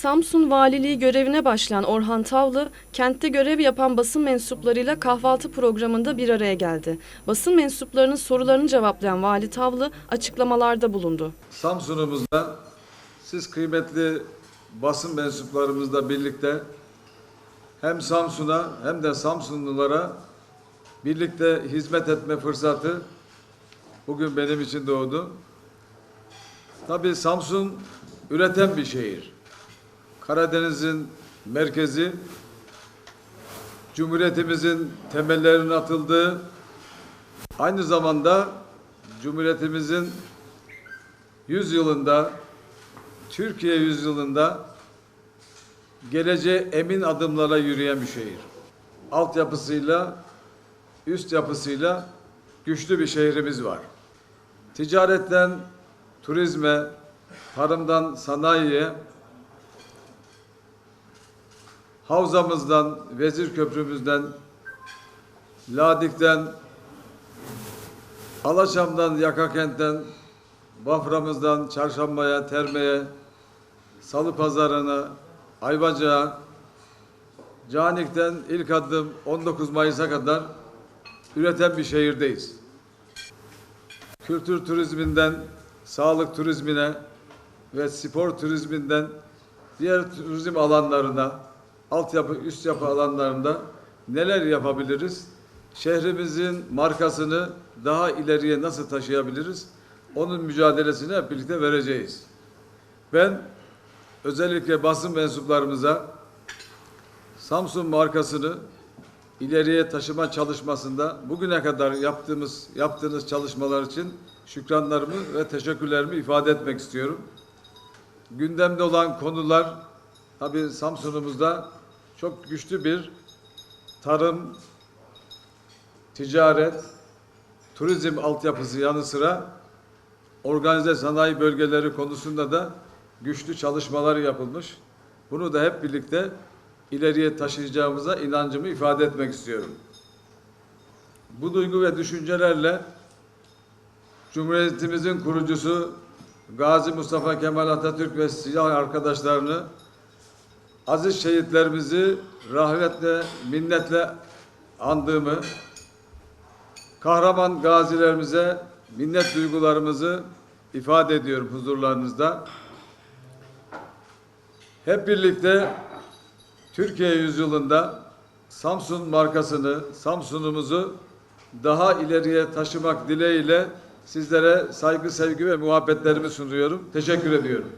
Samsun Valiliği görevine başlayan Orhan Tavlı, kentte görev yapan basın mensuplarıyla kahvaltı programında bir araya geldi. Basın mensuplarının sorularını cevaplayan Vali Tavlı açıklamalarda bulundu. Samsun'umuzda siz kıymetli basın mensuplarımızla birlikte hem Samsun'a hem de Samsunlulara birlikte hizmet etme fırsatı bugün benim için doğdu. Tabii Samsun üreten bir şehir. Karadeniz'in merkezi, Cumhuriyetimizin temellerinin atıldığı, aynı zamanda Cumhuriyetimizin 100 yılında, Türkiye 100 yılında geleceğe emin adımlara yürüyen bir şehir. Altyapısıyla, üst yapısıyla güçlü bir şehrimiz var. Ticaretten turizme, tarımdan sanayiye, havzamızdan, Vezir Köprümüzden, Ladik'ten, Alaçam'dan, Yakakent'ten, Bafra'mızdan Çarşamba'ya, Terme'ye, Salı Pazarı'na, Ayvacık'a, Canik'ten ilk adım 19 Mayıs'a kadar üreten bir şehirdeyiz. Kültür turizminden sağlık turizmine ve spor turizminden diğer turizm alanlarına, altyapı, üst yapı alanlarında neler yapabiliriz? Şehrimizin markasını daha ileriye nasıl taşıyabiliriz? Onun mücadelesini hep birlikte vereceğiz. Ben özellikle basın mensuplarımıza Samsun markasını ileriye taşıma çalışmasında bugüne kadar yaptığımız yaptığınız çalışmalar için şükranlarımı ve teşekkürlerimi ifade etmek istiyorum. Gündemde olan konular tabii Samsun'umuzda çok güçlü bir tarım, ticaret, turizm altyapısı yanı sıra organize sanayi bölgeleri konusunda da güçlü çalışmalar yapılmış. Bunu da hep birlikte ileriye taşıyacağımıza inancımı ifade etmek istiyorum. Bu duygu ve düşüncelerle Cumhuriyetimizin kurucusu Gazi Mustafa Kemal Atatürk ve silah arkadaşlarını aziz şehitlerimizi rahmetle, minnetle andığımı, kahraman gazilerimize minnet duygularımızı ifade ediyorum huzurlarınızda. Hep birlikte Türkiye yüzyılında Samsun markasını, Samsun'umuzu daha ileriye taşımak dileğiyle sizlere saygı, sevgi ve muhabbetlerimi sunuyorum. Teşekkür ediyorum.